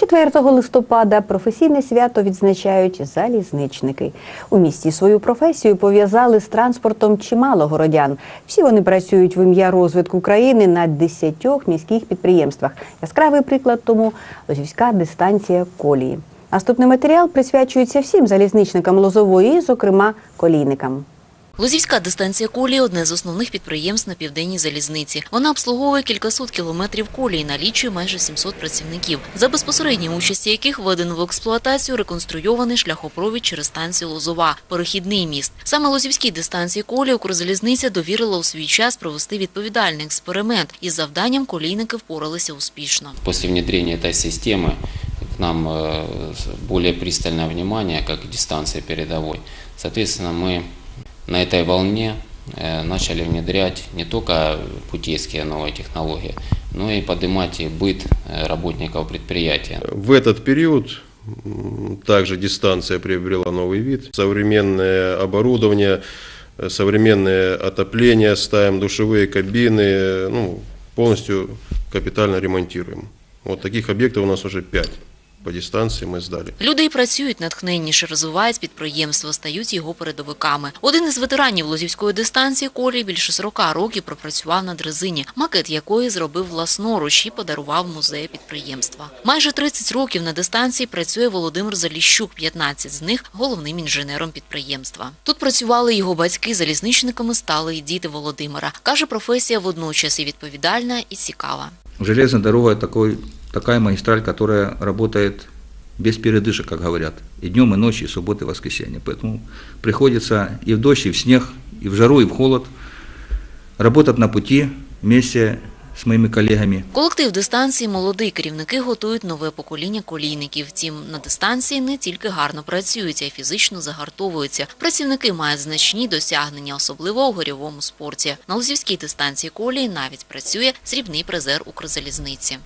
4 листопада професійне свято відзначають залізничники. У місті свою професію пов'язали з транспортом чимало городян. Всі вони працюють в ім'я розвитку країни на 10 міських підприємствах. Яскравий приклад тому Лозівська дистанція колії. Наступний матеріал присвячується всім залізничникам Лозової, зокрема колійникам. Лозівська дистанція колії – одне з основних підприємств на південній залізниці. Вона обслуговує кількасот кілометрів колії, налічує майже 700 працівників, за безпосередньої участі яких введено в експлуатацію реконструйований шляхопровід через станцію Лозова – перехідний міст. Саме Лозівській дистанції колії Укрзалізниця довірила у свій час провести відповідальний експеримент. Із завданням колійники впоралися успішно. После внедрения этой системы к нам э, с- более пристальное внимание, как к дистанции передовой. Соответственно, мы На этой волне э, начали внедрять не только путейские новые технологии, но и поднимать и быт э, работников предприятия. В этот период также дистанция приобрела новый вид. Современное оборудование, э, современное отопление ставим, душевые кабины, ну, полностью капитально ремонтируем. Вот таких объектов у нас уже пять по дистанции мы сдали. Люди і працюють натхненніше, розвивають підприємство, стають його передовиками. Один із ветеранів Лозівської дистанції колії більше 40 років пропрацював на дрезині, макет якої зробив власноруч і подарував музею підприємства. Майже 30 років на дистанції працює Володимир Заліщук, 15 з них головним інженером підприємства. Тут працювали його батьки, залізничниками стали і діти Володимира. Каже, професія водночас і відповідальна, і цікава. Железная дорога такой, такая магистраль, которая работает без передышек, как говорят, и днем, и ночью, и субботы, и воскресенье. Поэтому приходится и в дождь, и в снег, и в жару, и в холод работать на пути вместе с моими коллегами. Колектив дистанції молодий. Керівники готують нове покоління колійників. Втім, на дистанції не тільки гарно працюють, а й фізично загартовуються. Працівники мають значні досягнення, особливо у горьовому спорті. На Лозівській дистанції колії навіть працює срібний призер Укрзалізниці.